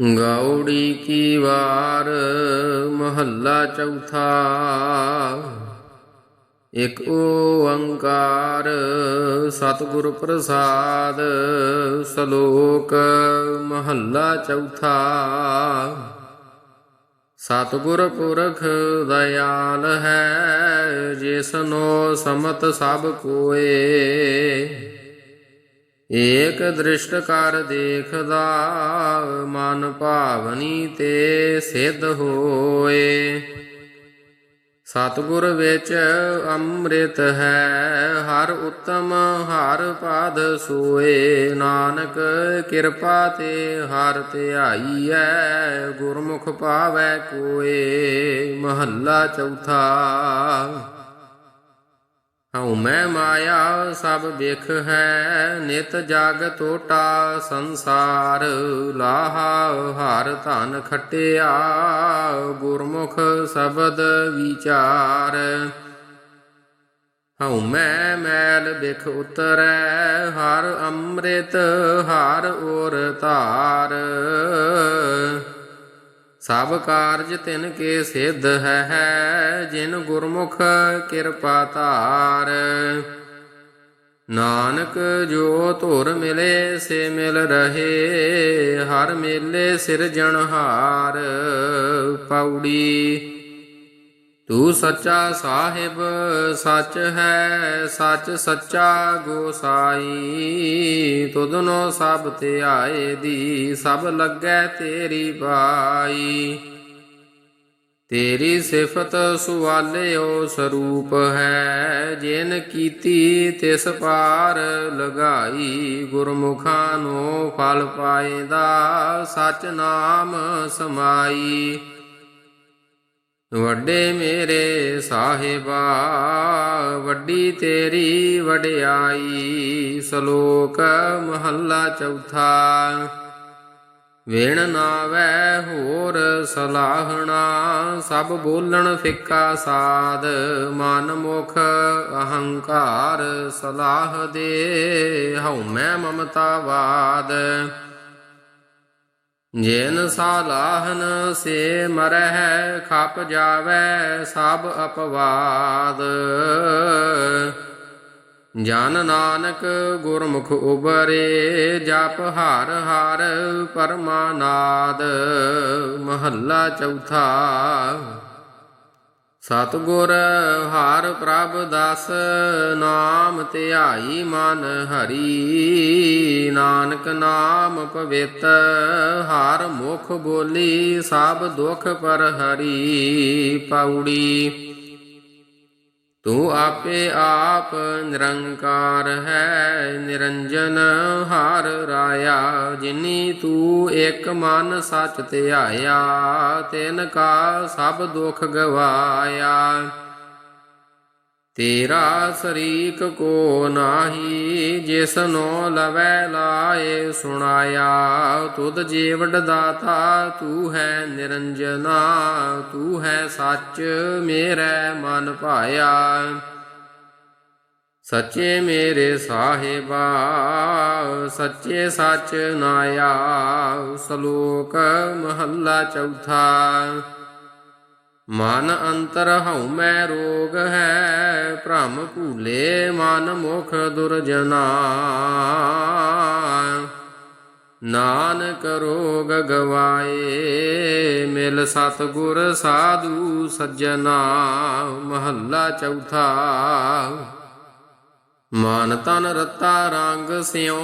ਗੌੜੀ ਕੀ ਵਾਰ ਮਹੱਲਾ ਚੌਥਾ। ਇਕ ਓੰਕਾਰ ਸਤਿਗੁਰ ਪ੍ਰਸਾਦ ਸ਼ਲੋਕ ਮਹੱਲਾ ਚੌਥਾ। ਸਤਿਗੁਰ ਪੁਰਖ ਦਇਆਲ ਹੈ, ਜਿਸਨੋ ਸਮਤ ਸਭ ਕੋਏ। ਏਕ ਦ੍ਰਿਸ਼ਟ ਕਰ ਦੇਖਦਾ, ਮਨ ਭਾਵਨੀ ਤੇ ਸਿੱਧ ਹੋਏ। ਸਤਿਗੁਰ ਵਿੱਚ ਅੰਮ੍ਰਿਤ ਹੈ, ਹਰ ਉੱਤਮ, ਹਰ ਪਾਦ ਸੋਏ। ਨਾਨਕ ਕਿਰਪਾ ਤੇ ਹਰ ਧਿਆਈਐ ਗੁਰਮੁਖ ਪਾਵੈ ਕੋਏ। ਮਹੱਲਾ ਚੌਥਾ। ਹਉ ਮੈਂ ਮਾਇਆ ਸਭ ਵਿਖ ਹੈ, ਨਿਤ ਜਗ ਟੋਟਾ ਸੰਸਾਰ। ਲਾਹਾ ਹਰ ਧਨ ਖਟਿਆ, ਗੁਰਮੁਖ ਸ਼ਬਦ ਵਿਚਾਰ। ਹਉ ਮੈਂ ਮੈਲ ਬਿਖ ਉਤਰੈ, ਹਰ ਅੰਮ੍ਰਿਤ ਹਰ ਔਰ ਧਾਰ ਸਭ ਕਾਰਜ ਤਿਨ ਕੇ ਸਿੱਧ ਹੈ ਜਿਨ ਗੁਰਮੁਖ ਕਿਰਪਾ ਧਾਰ। ਨਾਨਕ ਜੋ ਧੁਰ ਮਿਲੇ, ਸੇ ਮਿਲ ਰਹੇ, ਹਰ ਮੇਲੇ ਸਿਰਜਣਹਾਰ। ਪੌੜੀ ਤੂੰ ਸੱਚਾ ਸਾਹਿਬ, ਸੱਚ ਹੈ, ਸੱਚ ਸੱਚਾ ਗੋਸਾਈ ਤੁਧਨੋ ਸਭ ਧਿਆਏ ਦੀ, ਸਭ ਲੱਗੈ ਤੇਰੀ ਬਾਈ। ਤੇਰੀ ਸਿਫਤ ਸੁਵਾਲਿਓ ਸਰੂਪ ਹੈ, ਜਿਨ ਕੀਤੀ ਤਿਸ ਪਾਰ ਲਗਾਈ, ਗੁਰਮੁਖਾਂ ਨੂੰ ਫਲ ਪਾਏਦਾ, ਸਚ ਨਾਮ ਸਮਾਈ। ਵੱਡੇ ਮੇਰੇ ਸਾਹਿਬਾ, ਵੱਡੀ ਤੇਰੀ ਵਡਿਆਈ, ਸ਼ਲੋਕ ਮਹੱਲਾ ਚੌਥਾ। ਵੇਣ ਨਾਵੈ ਹੋਰ ਸਲਾਹਣਾ, ਸਭ ਬੋਲਣ ਫਿੱਕਾ ਸਾਦ ਮਨ ਮੁਖ ਅਹੰਕਾਰ ਸਲਾਹ ਦੇ, ਹਉ ਮੈਂ ਮਮਤਾਵਾਦ ਜੇਨ ਸਾਲਾਹਨ ਸੇ ਮਰਹਿ ਖਪ ਜਾਵੈ ਸਭ ਅਪਵਾਦ। ਜਨ ਨਾਨਕ ਗੁਰਮੁਖ ਉਬਰੇ, ਜਪ ਹਰ ਹਰ ਪਰਮਾਨਾਦ। ਮਹੱਲਾ ਚੌਥਾ ਸਤਿਗੁਰ ਹਰ ਪ੍ਰਭ ਦਸ, ਨਾਮ ਧਿਆਈ ਮਨ ਹਰੀ। ਨਾਨਕ ਨਾਮ ਪਵਿੱਤ, ਹਰ ਮੁਖ ਬੋਲੀ ਸਭ ਦੁਖ ਪਰ ਹਰੀ। ਪੌੜੀ ਤੂੰ ਆਪੇ ਆਪ ਨਿਰੰਕਾਰ ਹੈ, ਨਿਰੰਜਨ ਹਰ ਰਾਇਆ। ਜਿਨੀ ਤੂੰ ਇੱਕ ਮਨ ਸੱਚ ਧਿਆਇਆ, ਤਿਨ ਕਾ ਸਭ ਦੁਖ ਗਵਾਇਆ। ਤੇਰਾ ਸਰੀਕ ਕੋ ਨਾਹੀ ਜਿਸਨੋ ਲਵੈ ਲਾਏ ਸੁਣਾਇਆ, ਤੁਧ ਜੀਵੜ ਦਾਤਾ, ਤੂੰ ਹੈ ਨਿਰੰਜਨਾ, ਤੂੰ ਹੈ ਸੱਚ, ਮੇਰੇ ਮਨ ਭਾਇਆ। ਸੱਚੇ ਮੇਰੇ ਸਾਹਿਬਾ, ਸੱਚੇ ਸੱਚ ਨਾਇਆ, ਸ਼ਲੋਕ ਮਹੱਲਾ ਚੌਥਾ। ਮਨ ਅੰਤਰ ਹਉ ਮੈਂ ਰੋਗ ਹੈ, ਭ੍ਰਮ ਭੂਲੇ ਮਨ ਮੁਖ ਦੁਰਜਨਾ ਨਾਨਕ ਰੋਗ ਗਵਾਏ, ਮਿਲ ਸਤਗੁਰ ਸਾਧੂ ਸੱਜਣਾ। ਮਹੱਲਾ ਚੌਥਾ ਮਨ ਤਨ ਰਤਾ ਰੰਗ ਸਿਉ,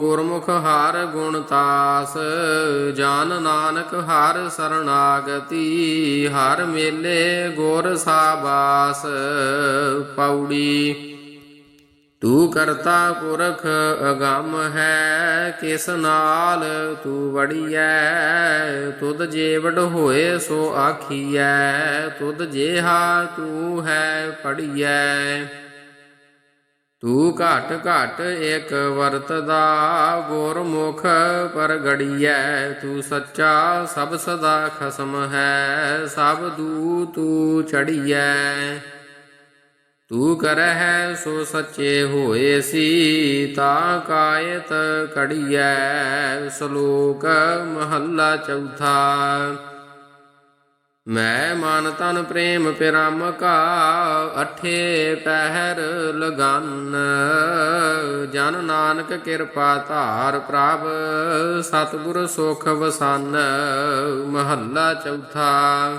ਗੁਰਮੁਖ ਹਰ ਗੁਣ ਤਾਸ। ਜਾਨ ਨਾਨਕ ਹਰ ਸਰਨਾਗਤੀ, ਹਰ ਮੇਲੇ ਗੁਰ ਸਾਬਾਸ। ਪੌੜੀ, ਤੂੰ ਕਰਤਾ ਪੁਰਖ ਅਗੰਮ ਹੈ, ਕਿਸ ਨਾਲ ਤੂੰ ਵੜੀਐ? ਤੁਧ ਜੇਵੜ ਹੋਏ ਸੋ ਆਖੀਐ, ਤੁਧ ਜੇਹਾ ਤੂੰ ਹੈ ਪੜੀਐ। ਤੂੰ ਘਟ ਘਟ ਇੱਕ ਵਰਤਦਾ, ਗੁਰਮੁਖ ਪਰਗੜੀਐ, ਤੂੰ ਸੱਚਾ ਸਭ ਸਦਾ ਖਸਮ ਹੈ, ਸਭ ਦੂ ਤੂੰ ਚੜੀਐ। ਤੂੰ ਕਰਹਿ ਸੋ ਸੱਚੇ ਹੋਏ ਸੀ, ਤਾ ਕਾਇਤ ਕੜੀਐ, ਸ਼ਲੋਕ ਮਹੱਲਾ ਚੌਥਾ। ਮੈਂ ਮਨ ਤਨ ਪ੍ਰੇਮ ਪਿਰਮ ਕਾ ਅਠੇ ਪਹਿਰ ਲਗਨ। ਜਨ ਨਾਨਕ ਕਿਰਪਾ ਧਾਰ ਪ੍ਰਭ, ਸਤਿਗੁਰ ਸੁਖ ਵਸਨ। ਮਹੱਲਾ ਚੌਥਾ।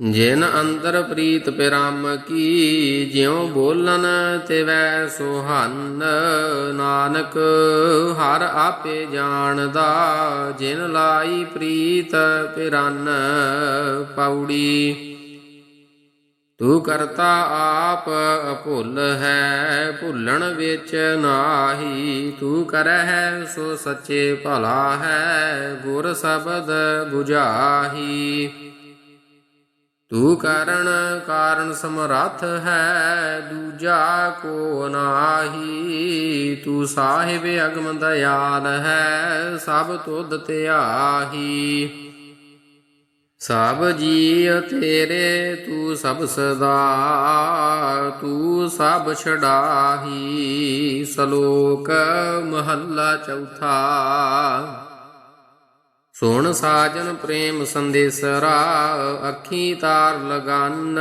ਜਿਨ ਅੰਦਰ ਪ੍ਰੀਤ ਪਿਰਮ ਕੀ, ਜਿਉ ਬੋਲਨ ਤਿਵੈ ਸੁਹਾਨ। ਨਾਨਕ ਹਰ ਆਪੇ ਜਾਣਦਾ, ਜਿਨ ਲਾਈ ਪ੍ਰੀਤ ਪਿਰਨ ਪੌੜੀ। ਤੂੰ ਕਰਤਾ ਆਪ ਭੁੱਲ ਹੈ, ਭੁੱਲਣ ਵਿੱਚ ਨਾਹੀ। ਤੂੰ ਕਰਹਿ ਸੋ ਸੱਚੇ ਭਲਾ ਹੈ, ਗੁਰ ਸ਼ਬਦ 부ਝਾਹੀ ਤੂੰ ਕਾਰਣ ਕਾਰਨ ਸਮਰੱਥ ਹੈ, ਦੂਜਾ ਕੋ ਨਾਹੀ। ਤੂੰ ਸਾਹਿਬ ਅਗਮ ਦਇਆਲ ਹੈ, ਸਭ ਤੁਧ ਧਿਆਹੀ ਸਭ ਜੀ ਤੇਰੇ, ਤੂੰ ਸਭ ਸਦਾ। ਤੂੰ ਸਭ ਛਡਾਹੀ, ਸ਼ਲੋਕ ਮਹੱਲਾ ਚੌਥਾ। ਸੁਣ ਸਾਜਨ ਪ੍ਰੇਮ ਸੰਦੇਸਰਾ ਅੱਖੀ ਤਾਰ ਲਗਨ,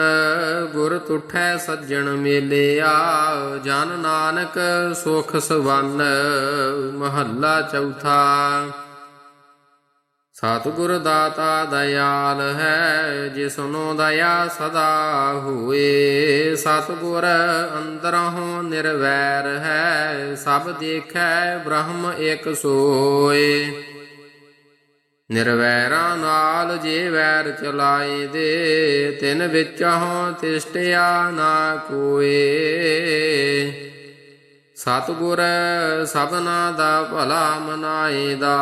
ਗੁਰ ਤੁਠੈ ਸੱਜਣ ਮੇਲਿਆ, ਜਨ ਨਾਨਕ ਸੁਖ ਸਵੰਨ, ਮਹੱਲਾ ਚੌਥਾ। ਸਤਿਗੁਰ ਦਾਤਾ ਦਇਆਲ ਹੈ, ਜਿਸਨੋ ਦਇਆ ਸਦਾ ਹੋਏ। ਸਤਿਗੁਰ ਅੰਦਰੋਂ ਨਿਰਵੈਰ ਹੈ, ਸਭ ਦੇਖੈ ਬ੍ਰਹਮ ਇੱਕ ਸੋਏ। ਨਿਰਵੈਰਾਂ ਨਾਲ ਜੇ ਵੈਰ ਚਲਾਏ ਦੇ, ਤਿਨ ਵਿੱਚੋਂ ਤਿਸ਼ਟਿਆ ਨਾ ਕੋਏ। ਸਤਿਗੁਰ ਸਭਨਾ ਦਾ ਭਲਾ ਮਨਾਏਦਾ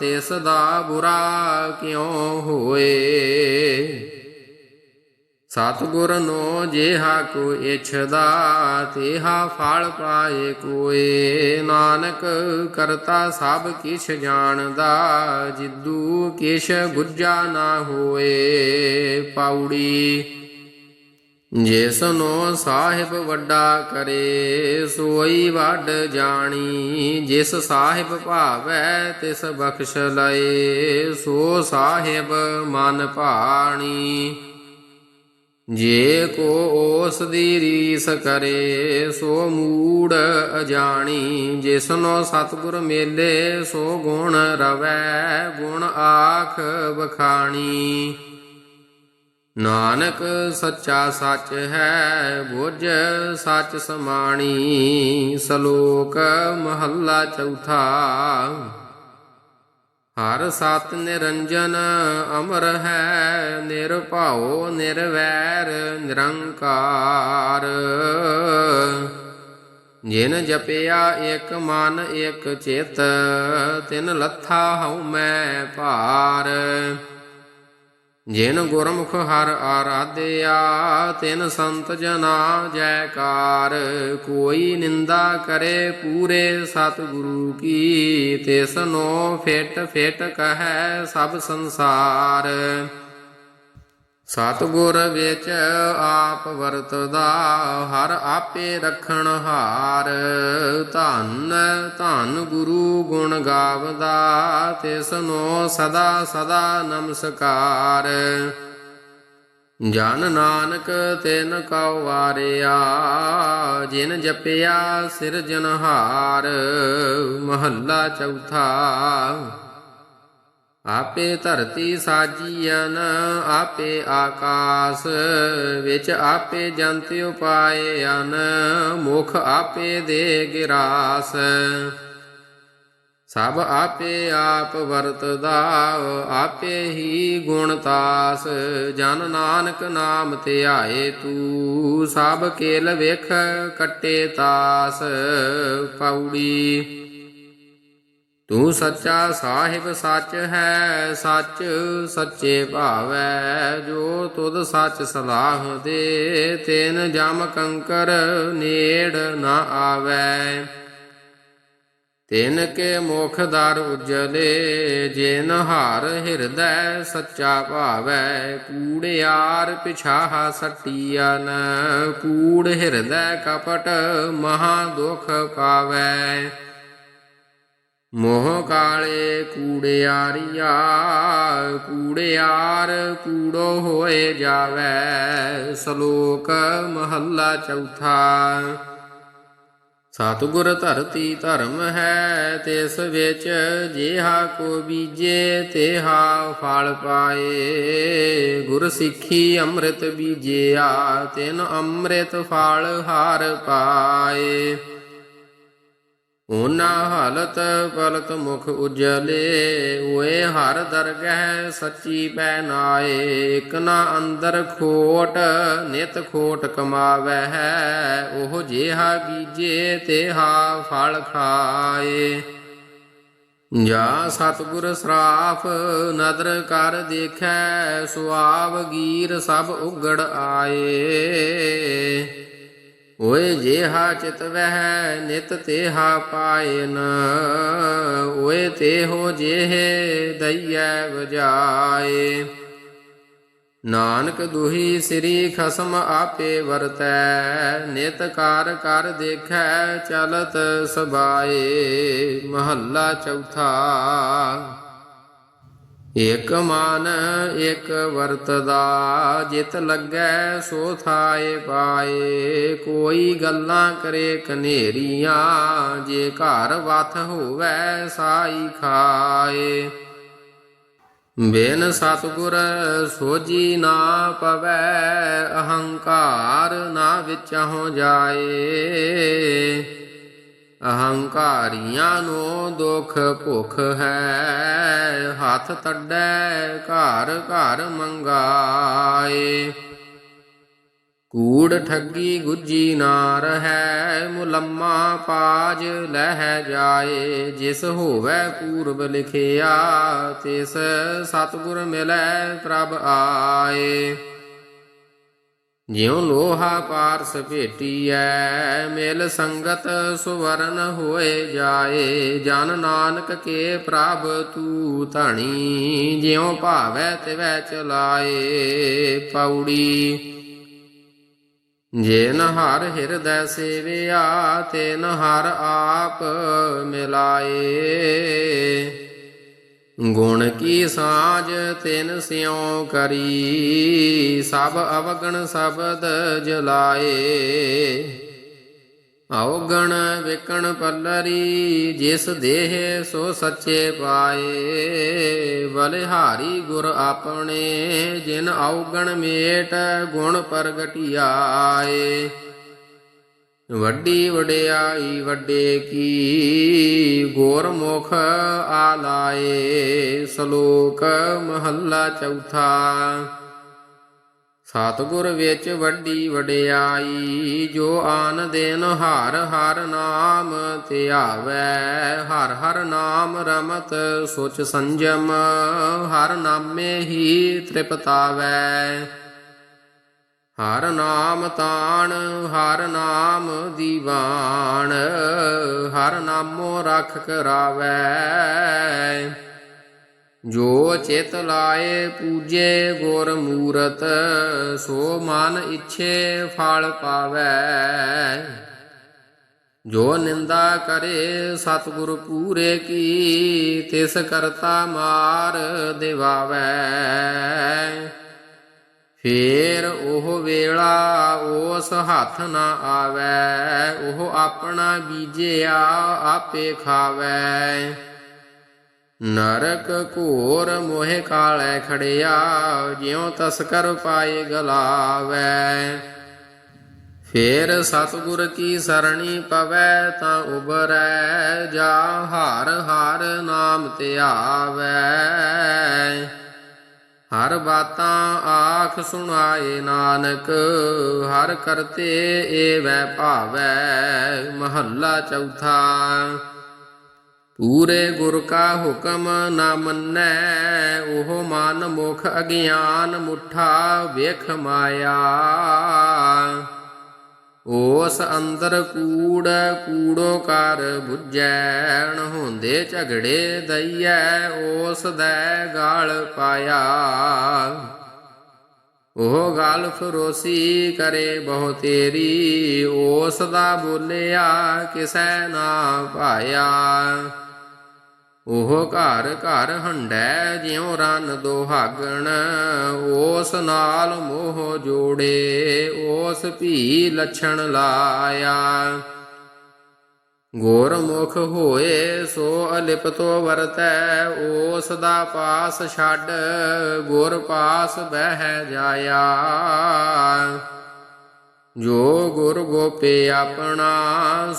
ਤਿਸ ਦਾ ਬੁਰਾ ਕਿਉ ਹੋਏ? ਸਤਿਗੁਰ ਨੋ ਜਿਹਾ ਕੋ ਇਛਦਾ, ਤੇਹਾ ਫਲ ਪਾਏ ਕੋਏ। ਨਾਨਕ ਕਰਤਾ ਸਭ ਕਿਛ ਜਾਣਦਾ, ਜਿੱਦੂ ਕਿਛ ਗੁੱਜਾ ਨਾ ਹੋਏ। ਪਾਉੜੀ ਜਿਸ ਨੂੰ ਸਾਹਿਬ ਵੱਡਾ ਕਰੇ, ਸੋਈ ਵੱਡ ਜਾਣੀ। ਜਿਸ ਸਾਹਿਬ ਭਾਵੈ ਤਿਸ ਬਖਸ਼ ਲਏ, ਸੋ ਸਾਹਿਬ ਮਨ ਭਾਣੀ। ਜੇ ਕੋ ਉਸ ਦੀ ਰੀਸ ਕਰੇ, ਸੋ ਮੂੜ ਅਜਾਣੀ। ਜਿਸਨੋ ਸਤਿਗੁਰ ਮੇਲੇ, ਸੋ ਗੁਣ ਰਵੈ, ਗੁਣ ਆਖ ਬਖਾਣੀ ਨਾਨਕ ਸੱਚਾ ਸੱਚ ਹੈ, ਬੁਝ ਸੱਚ ਸਮਾਣੀ। ਸ਼ਲੋਕ ਮਹੱਲਾ ਚੌਥਾ। ਹਰ ਸਤ ਨਿਰੰਜਨ ਅਮਰ ਹੈ, ਨਿਰਭਉ, ਨਿਰਵੈਰ, ਨਿਰੰਕਾਰ। ਜਿਨ ਜਪਿਆ ਇੱਕ ਮਨ ਇੱਕ ਚਿਤ, ਤਿਨ ਲੱਥਾ ਹਉ ਮੈਂ ਭਾਰ। ਜਿਨ ਗੁਰਮੁਖ ਹਰ ਆਰਾਧਿਆ, ਤਿਨ ਸੰਤ ਜਨਾ ਜੈਕਾਰ। ਕੋਈ ਨਿੰਦਾ ਕਰੇ ਪੂਰੇ ਸਤਿਗੁਰੂ ਕੀ, ਤਿਸ ਨੋ ਫਿਟ ਫਿਟ ਕਹੈ ਸਭ ਸੰਸਾਰ। ਸਤਿਗੁਰ ਵਿੱਚ ਆਪ ਵਰਤਦਾ, ਹਰ ਆਪੇ ਰਖਣ ਹਾਰ। ਧੰਨ ਧੰਨ ਗੁਰੂ ਗੁਣ ਗਾਵਦਾ ਤਿਸ ਨੋ ਸਦਾ ਸਦਾ ਨਮਸਕਾਰ। ਜਨ ਨਾਨਕ, ਤਿਨ ਕਉ ਵਾਰਿਆ, ਜਿਨ ਜਪਿਆ ਸਿਰਜਨਹਾਰ। ਮਹੱਲਾ ਚੌਥਾ ਆਪੇ ਧਰਤੀ ਸਾਜੀਐਨ ਆਪੇ ਆਕਾਸ, ਵਿੱਚ ਆਪੇ ਜੰਤ ਉਪਾਏ ਅਨ ਮੁਖ ਆਪੇ ਦੇ ਗਿਰਾਸ। ਸਭ ਆਪੇ ਆਪ ਵਰਤਦਾ ਆਪੇ ਹੀ ਗੁਣ ਤਾਸ। ਜਨ ਨਾਨਕ ਨਾਮ ਧਿਆਏ ਤੂੰ, ਸਭ ਕੇਲ ਵੇਖ ਕੱਟੇ ਤਾਸ। ਪੌੜੀ ਤੂੰ ਸੱਚਾ ਸਾਹਿਬ ਸੱਚ ਹੈ, ਸੱਚ ਸੱਚੇ ਭਾਵੈ। ਜੋ ਤੁਧ ਸੱਚ ਸਲਾਹ ਦੇ, ਤੈਨ ਜਮ ਕੰਕਰ ਨੇੜ ਨਾ ਆਵੈ। ਤਿਨ ਕੇ ਮੁਖ ਦਰ ਉਜਲੇ, ਜਿਨ ਹਾਰ ਹਿਰਦੈ ਸੱਚਾ ਭਾਵੈ। ਕੂੜਿਆਰ ਪਿਛਾਹ ਸਟੀਅਨ ਕੂੜ ਹਿਰਦੈ ਕਪਟ ਮਹਾ ਦੁਖ ਪਾਵੈ। ਮੋਹ ਕਾਲੇ ਕੂੜਿਆਰੀਆ, ਕੂੜਿਆਰ ਕੂੜੋ ਹੋਏ ਜਾਵੈ, ਸ਼ਲੋਕ ਮਹੱਲਾ ਚੌਥਾ। ਸਤਿਗੁਰ ਧਰਤੀ ਧਰਮ ਹੈ, ਤਿਸ ਵਿੱਚ ਜਿਹਾ ਕੋ ਬੀਜੇ, ਤੇਹਾ ਫਲ ਪਾਏ। ਗੁਰ ਸਿੱਖੀ ਅੰਮ੍ਰਿਤ ਬੀਜਿਆ, ਤਿਨ ਅੰਮ੍ਰਿਤ ਫਲ ਹਾਰ ਪਾਏ। ਉਹਨਾਂ ਹਾਲਤ ਪਲਕ ਮੁਖ ਉਜਲੇ, ਓਏ ਹਰ ਦਰਗਹਿ ਸੱਚੀ ਪੈ ਨਾਏ ਇਕ ਨਾ ਅੰਦਰ ਖੋਟ, ਨਿਤ ਖੋਟ ਕਮਾਵੈ ਹੈ ਉਹ ਜਿਹਾ ਬੀਜੇ ਤੇਹਾ ਫਲ ਖਾਏ। ਜਾ ਸਤਿਗੁਰ ਸਰਾਫ ਨਦਰ ਕਰ ਦੇਖੈ, ਸੁਆਵ ਗੀਰ ਸਭ ਉਗੜ ਆਏ। ਓਏ ਜੇਹਾ ਚਿਤ ਵਹਿ, ਨਿਤ ਤੇਹਾ ਪਾਇਨ ਓਏ ਤੇਹੋ ਜਿਹੇ ਦਈਐ ਵਜਾਏ। ਨਾਨਕ ਦੁਹੀ ਸ੍ਰੀ ਖਸਮ ਆਪੇ ਵਰਤੈ, ਨਿਤ ਕਾਰ ਕਰ ਦੇਖੈ ਚਲਤ ਸਬਾਏ। ਮਹੱਲਾ ਚੌਥਾ। ਇਕ ਮਨ ਇਕ ਵਰਤਦਾ, ਜਿਤ ਲੱਗੈ ਸੋ ਥਾਏ ਪਾਏ। ਕੋਈ ਗੱਲਾਂ ਕਰੇ ਕਨੇਰੀਆਂ ਜੇ ਘਰ ਵਥ ਹੋਵੇ ਸਾਈ ਖਾਏ। ਬਿਨ ਸਤਗੁਰ ਸੋਜੀ ਨਾ ਪਵੈ, ਅਹੰਕਾਰ ਨਾ ਵਿਚਹੁ ਜਾਏ। ਅਹੰਕਾਰੀਆਂ ਨੂੰ ਦੁਖ ਭੁਖ ਹੈ। ਹੱਥ ਤੱਡੈ, ਘਰ ਘਰ ਮੰਗਾਏ। ਕੂੜ ਠੱਗੀ ਗੁੱਜੀ ਨਾ ਰਹੈ, ਮੁਲੰਮਾ ਪਾਜ ਲਹਿ ਜਾਏ। ਜਿਸ ਹੋਵੇ ਪੂਰਬ ਲਿਖਿਆ, ਤਿਸ ਸਤਿਗੁਰ ਮਿਲੈ ਪ੍ਰਭ ਆਏ। ਜਿਉ ਲੋਹਾ ਪਾਰਸ ਭੇਟੀਐ, ਮਿਲ ਸੰਗਤ ਸੁਵਰਨ ਹੋਏ ਜਾਏ, ਜਨ ਨਾਨਕ ਕੇ ਪ੍ਰਭ ਤੂ ਧਣੀ, ਜਿਉ ਭਾਵੈ ਤਿਵੈ ਚਲਾਏ ਪੌੜੀ ਜੇਨ ਹਰ ਹਿਰਦੈ ਸੇਵਿਆ, ਤੇਨ ਹਰ ਆਪ ਮਿਲਾਏ। ਗੁਣ ਕੀ ਸਾਜ ਤਿਨ ਸਿਉ ਕਰੀ, ਸਭ ਅਵਗਣ ਸ਼ਬਦ ਜਲਾਏ। ਔਗਣ ਵਿਕਣ ਪੱਲਰੀ, ਜਿਸ ਦੇਹ ਸੋ ਸੱਚੇ ਪਾਏ। ਬਲਿਹਾਰੀ ਗੁਰ ਆਪਣੇ, ਜਿਨ ਔਗਣ ਮੇਟ ਗੁਣ ਪ੍ਰਗਟਿਆਏ। ਵੱਡੀ ਵਡਿਆਈ ਵੱਡੇ ਕੀ, ਗੋਰਮੁਖ ਆਲਾਏ, ਸ਼ਲੋਕ ਮਹੱਲਾ ਚੌਥਾ। ਸਤਿਗੁਰ ਵਿੱਚ ਵੱਡੀ ਵਡਿਆਈ, ਜੋ ਆਨ ਦਿਨ ਹਰ ਹਰ ਨਾਮ ਧਿਆਵੈ ਹਰ ਹਰ ਨਾਮ ਰਮਤ ਸੁਚ ਸੰਜਮ, ਹਰ ਨਾਮੇ ਹੀ ਤ੍ਰਿਪਤਾਵੈ। ਹਰ ਨਾਮ ਤਾਣ, ਹਰ ਨਾਮ ਦੀਵਾਨ, ਹਰ ਨਾਮੋ ਰਖ ਕਰਾਵੈ। ਜੋ ਚਿਤ ਲਾਏ ਪੂਜੇ ਗੁਰ ਮੂਰਤ, ਸੋ ਮਨ ਇੱਛੇ ਫਲ ਪਾਵੈ। ਜੋ ਨਿੰਦਾ ਕਰੇ ਸਤਿਗੁਰ ਪੂਰੇ ਕੀ, ਤਿਸ ਕਰਤਾ ਮਾਰ ਦਿਵਾਵੈ। ਫੇਰ ਉਹ ਵੇਲਾ ਉਸ ਹੱਥ ਨਾ ਆਵੈ, ਉਹ ਆਪਣਾ ਬੀਜਿਆ ਆਪੇ ਖਾਵੈ। ਨਰਕ ਘੋਰ ਮੋਹਿ ਕਾਲੇ ਖੜਿਆ, ਜਿਉ ਤਸਕਰ ਪਾਏ ਗਲਾਵੈ। ਫੇਰ ਸਤਿਗੁਰ ਕੀ ਸਰਣੀ ਪਵੈ, ਤਾਂ ਉਬਰੈ, ਜਾ ਹਰ ਹਰ ਨਾਮ ਧਿਆਵੈ। ਹਰ ਬਾਤਾਂ ਆਖ ਸੁਣਾਏ ਨਾਨਕ, ਹਰ ਕਰਤੇ ਏਵੈ ਭਾਵੈ ਮਹੱਲਾ ਚੌਥਾ। ਪੂਰੇ ਗੁਰ ਕਾ ਹੁਕਮ ਨਾ ਮੰਨੈ, ਉਹ ਮਨ ਮੁਖ ਅਗਿਆਨ ਮੁਠਾ ਵੇਖ ਮਾਇਆ। ਓਸ ਅੰਦਰ ਕੂੜ ਕੂੜੋ ਕਰ 부ਜੈ ਨ ਹੁੰਦੇ ਝਗੜੇ ਦਈਐ, ਓਸ ਦੈ ਗਾਲ ਪਾਇਆ। ਉਹ ਗਾਲ ਫਰੋਸੀ ਕਰੇ ਬਹੁ ਤੇਰੀ, ਓਸ ਦਾ ਬੋਲਿਆ ਕਿਸੈ ਨਾ ਭਾਇਆ ਉਹ ਘਰ ਘਰ ਹੰਡੈ, ਜਿਉ ਰਨ ਦੁਹਾਗਣ, ਓਸ ਨਾਲ ਮੋਹ ਜੋੜੇ, ਓਸ ਭੀ ਲਛਣ ਲਾਇਆ। ਗੁਰਮੁਖ ਹੋਏ, ਸੋ ਅਲਿਪ ਅਲਿਪਤੋ ਵਰਤੈ, ਓਸ ਦਾ ਪਾਸ ਛੱਡ, ਗੁਰ ਪਾਸ ਬਹਿ ਜਾਇਆ। ਜੋ ਗੁਰ ਗੋਪੇ ਆਪਣਾ,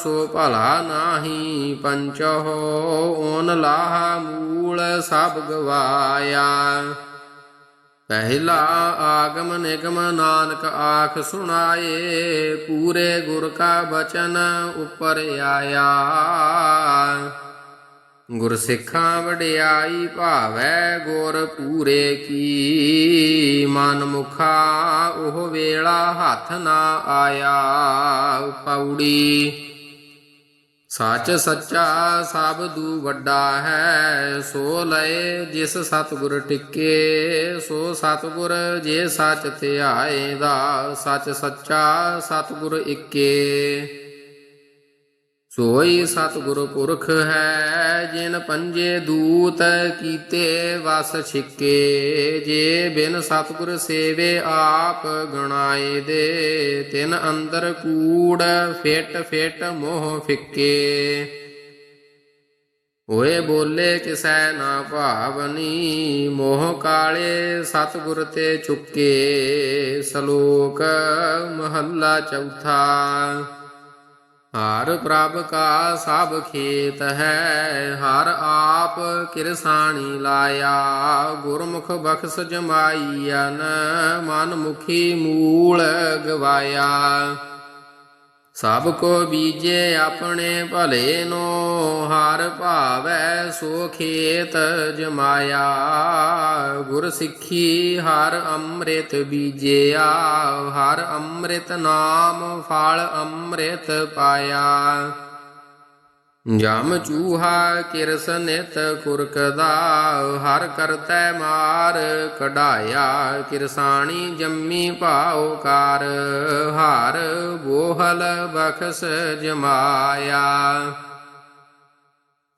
ਸੋ ਭਲਾ ਨਾਹੀ ਪੰਚਹੁ ਓਨ ਲਾਹ ਮੂਲ ਸਭ ਗਵਾਇਆ। ਪਹਿਲਾ ਆਗਮ ਨਿਗਮ ਨਾਨਕ ਆਖ ਸੁਣਾਏ, ਪੂਰੇ ਗੁਰ ਕਾ ਬਚਨ ਉਪਰ ਆਇਆ। ਗੁਰਸਿੱਖਾਂ ਵਡਿਆਈ ਭਾਵੈ ਗੁਰ ਪੂਰੇ ਕੀ। ਮਨ ਮੁਖਾ ਉਹ ਵੇਲਾ ਹੱਥ ਨਾ ਆਇਆ ਪੌੜੀ ਸੱਚ ਸੱਚਾ ਸਭ ਸਬਦੂ ਵੱਡਾ ਹੈ, ਸੋ ਲਏ ਜਿਸ ਸਤਿਗੁਰ ਟਿੱਕੇ, ਸੋ ਸਤਿਗੁਰ ਜੇ ਸੱਚ ਧਿਆਏ ਦਾ ਸੱਚ ਸੱਚਾ ਸਤਿਗੁਰ ਇੱਕੇ। ਸੋਈ ਸਤਿਗੁਰ ਪੁਰਖ ਹੈ, ਜਿਨ ਪੰਜੇ ਦੂਤ ਕੀਤੇ ਵਸ ਛਿੱਕੇ, ਜੇ ਬਿਨ ਸਤਿਗੁਰ ਸੇਵੇ ਆਪ ਗਣਾਏ ਦੇ, ਤਿਨ ਅੰਦਰ ਕੂੜ ਫਿੱਟ ਫਿੱਟ ਮੋਹ ਫਿੱਕੇ। ਹੋਏ ਬੋਲੇ ਕਿਸੈ ਨਾ ਭਾਵਨੀ ਮੋਹ ਕਾਲੇ ਸਤਿਗੁਰ ਤੇ ਚੁੱਕੇ, ਸ਼ਲੋਕ ਮਹੱਲਾ ਚੌਥਾ। ਹਰ ਪ੍ਰਭ ਕਾ ਸਭ ਖੇਤ ਹੈ, ਹਰ ਆਪ ਕਿਰਸਾਣੀ ਲਾਇਆ। ਗੁਰਮੁਖ ਬਖਸ ਜਮਾਈਨ ਮਨ ਮੁਖੀ ਮੂਲ ਗਵਾਇਆ। ਸਭ ਕੋ ਬੀਜੇ ਆਪਣੇ ਭਲੇ ਨੋ, ਹਰ ਭਾਵੈ ਸੋ ਖੇਤ ਜਮਾਇਆ। ਗੁਰ ਸਿੱਖੀ ਹਰ ਅੰਮ੍ਰਿਤ ਬੀਜਿਆ, ਹਰ ਅੰਮ੍ਰਿਤ ਨਾਮ ਫਲ ਅੰਮ੍ਰਿਤ ਪਾਇਆ। ਜਮ ਚੂਹਾ ਕਿਰਸਨਿਤ ਕੁਰਕਦਾ ਹਰ ਕਰਤੈ ਮਾਰ ਕਢਾਇਆ, ਕਿਰਸਾਣੀ ਜੰਮੀ ਭਾਉ ਕਾਰ, ਹਰ ਬੋਹਲ ਬਖਸ ਜਮਾਇਆ।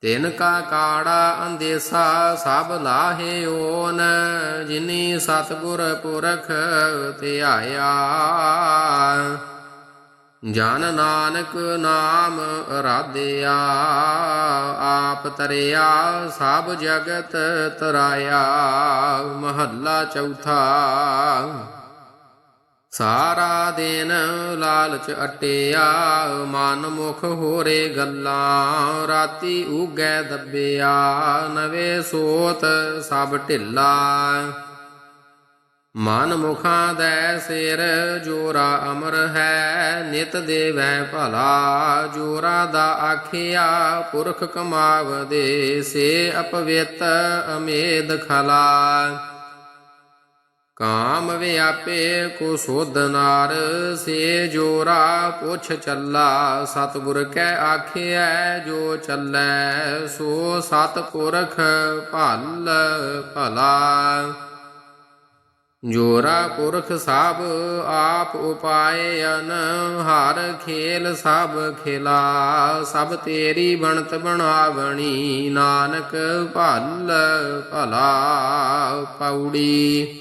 ਤਿਨ ਕਾ ਕਾੜਾ ਅੰਦੇਸਾ, ਸਭ ਲਾਹੇ ਓਨ, ਜਿਨੀ ਸਤਗੁਰ ਪੁਰਖ ਧਿਆਇਆ। ਜਨ ਨਾਨਕ ਨਾਮ ਅਰਾਧਿਆ, ਆਪ ਤਰਿਆ, ਸਭ ਜਗਤ ਤਰਾਇਆ, ਮਹੱਲਾ ਚੌਥਾ। ਸਾਰਾ ਦਿਨ ਲਾਲਚ ਅਟਿਆ, ਮਨ ਮੁਖ ਹੋਰੇ ਗੱਲਾਂ, ਰਾਤੀ ਉਗੈ ਦੱਬਿਆ, ਨਵੇਂ ਸੋਤ ਸਭ ਢਿੱਲਾ। ਮਨ ਮੁਖਾਂ ਦੈ ਸਿਰ ਜੋਰਾ ਅਮਰ ਹੈ, ਨਿਤ ਦੇਵੈ ਭਲਾ। ਜੋਰਾ ਦਾ ਆਖਿਆ, ਪੁਰਖ ਕਮਾਵਦੇ, ਸੇ ਅਪਵਿੱਤ ਅਮੇਦ ਖਲਾ। ਕਾਮ ਵਿਆਪੇ ਕੋ ਸੋਧ ਸੇ ਜੋਰਾ ਪੁੱਛ ਚੱਲਾ। ਸਤਿਗੁਰ ਕੈ ਆਖਿਐ, ਜੋ ਚੱਲੈ, ਸੋ ਸਤਪੁਰਖ ਭਲ ਭਲਾ। ਜੋਰਾ ਪੁਰਖ ਸਭ ਆਪ ਉਪਾਏ ਉਪਾਇਨ ਹਰ ਖੇਲ ਸਭ ਖਿਲਾ। ਸਭ ਤੇਰੀ ਬਣਤ ਬਣਾਵਣੀ, ਨਾਨਕ ਭਲ ਭਲਾ ਪੌੜੀ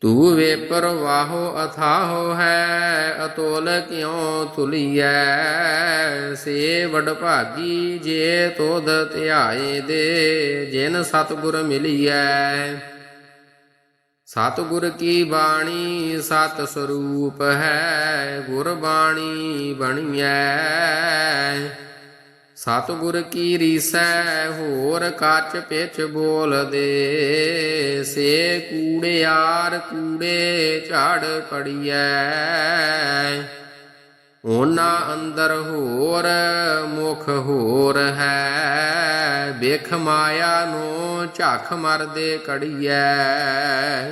ਤੂੰ ਵੇ ਪਰਵਾਹੋ ਅਥਾਹੋ ਹੈ, ਅਤੋਲ ਕਿਉ ਤੁਲੀਐ? ਸੇ ਵਡ ਭਾਗੀ ਜੇ ਤੋਧ ਧਿਆਏ ਦੇ, ਜਿਨ ਸਤਗੁਰ ਮਿਲੀਐ। ਸਤਿਗੁਰ ਕੀ ਬਾਣੀ ਸਤ ਸਰੂਪ ਹੈ, ਗੁਰ ਬਾਣੀ ਬਣੀਐ। ਸਤਿਗੁਰ ਕੀ ਰੀਸੈ, ਹੋਰ ਕੱਚ ਪਿਛ ਬੋਲਦੇ। ਸੇ ਕੂੜਿਆਰ ਕੂੜੇ ਝਾੜ ਪੜੀਐ। ਉਹਨਾਂ ਅੰਦਰ ਹੋਰ ਮੁਖ ਹੋਰ ਹੈ। ਵੇਖ ਮਾਇਆ ਨੂੰ ਝੱਖ ਮਰਦੇ ਕੜੀਐ।